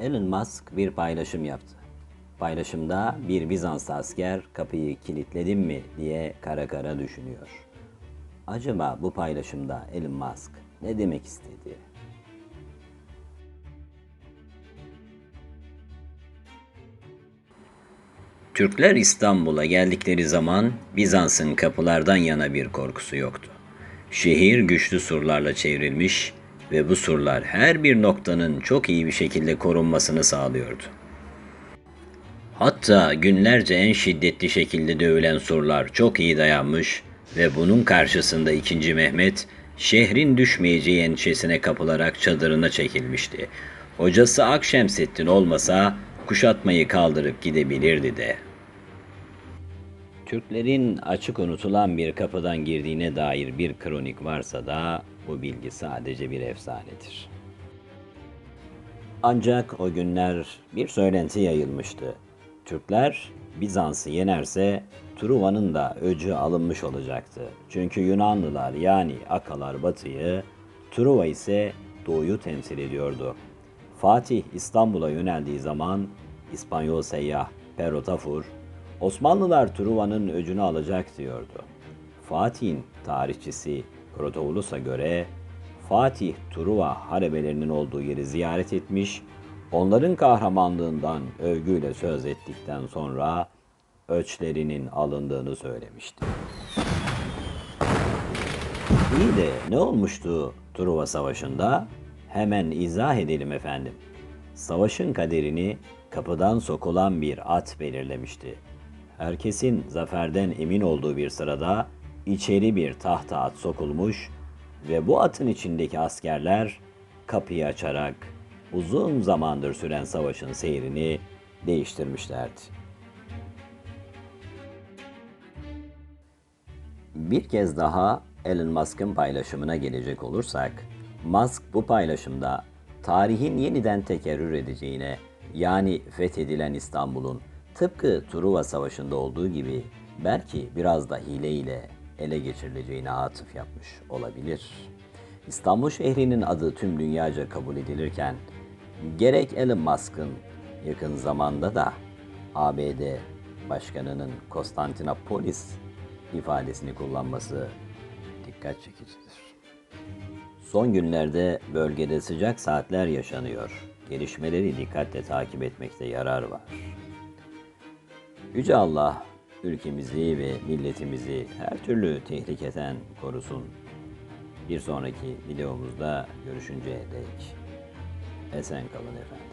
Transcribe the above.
Elon Musk bir paylaşım yaptı. Paylaşımda bir Bizanslı asker kapıyı kilitledim mi diye kara kara düşünüyor. Acaba bu paylaşımda Elon Musk ne demek istedi? Türkler İstanbul'a geldikleri zaman Bizans'ın kapılardan yana bir korkusu yoktu. Şehir güçlü surlarla çevrilmiş ve bu surlar her bir noktanın çok iyi bir şekilde korunmasını sağlıyordu. Hatta günlerce en şiddetli şekilde dövülen surlar çok iyi dayanmış ve bunun karşısında 2. Mehmet şehrin düşmeyeceği endişesine kapılarak çadırına çekilmişti. Hocası Akşemseddin olmasa kuşatmayı kaldırıp gidebilirdi de. Türklerin açık unutulan bir kapıdan girdiğine dair bir kronik varsa da bu bilgi sadece bir efsanedir. Ancak o günler bir söylenti yayılmıştı. Türkler Bizans'ı yenerse Truva'nın da öcü alınmış olacaktı. Çünkü Yunanlılar yani Akalar batıyı, Truva ise doğuyu temsil ediyordu. Fatih İstanbul'a yöneldiği zaman İspanyol seyyah Pero Tafur, Osmanlılar Truva'nın öcünü alacak diyordu. Fatih'in tarihçisi Krotoulus'a göre Fatih Truva harebelerinin olduğu yeri ziyaret etmiş, onların kahramanlığından övgüyle söz ettikten sonra öçlerinin alındığını söylemişti. İyi de ne olmuştu Truva Savaşı'nda? Hemen izah edelim efendim. Savaşın kaderini kapıdan sokulan bir at belirlemişti. Herkesin zaferden emin olduğu bir sırada içeri bir tahta at sokulmuş ve bu atın içindeki askerler kapıyı açarak uzun zamandır süren savaşın seyrini değiştirmişlerdi. Bir kez daha Elon Musk'ın paylaşımına gelecek olursak, Musk bu paylaşımda tarihin yeniden tekerrür edeceğine, yani fethedilen İstanbul'un tıpkı Truva Savaşı'nda olduğu gibi belki biraz da hileyle ele geçirileceğine atıf yapmış olabilir. İstanbul şehrinin adı tüm dünyaca kabul edilirken, gerek Elon Musk'ın yakın zamanda da ABD Başkanı'nın Konstantinopolis ifadesini kullanması dikkat çekicidir. Son günlerde bölgede sıcak saatler yaşanıyor. Gelişmeleri dikkatle takip etmekte yarar var. Yüce Allah ülkemizi ve milletimizi her türlü tehlikeden korusun. Bir sonraki videomuzda görüşünceye dek esen kalın efendim.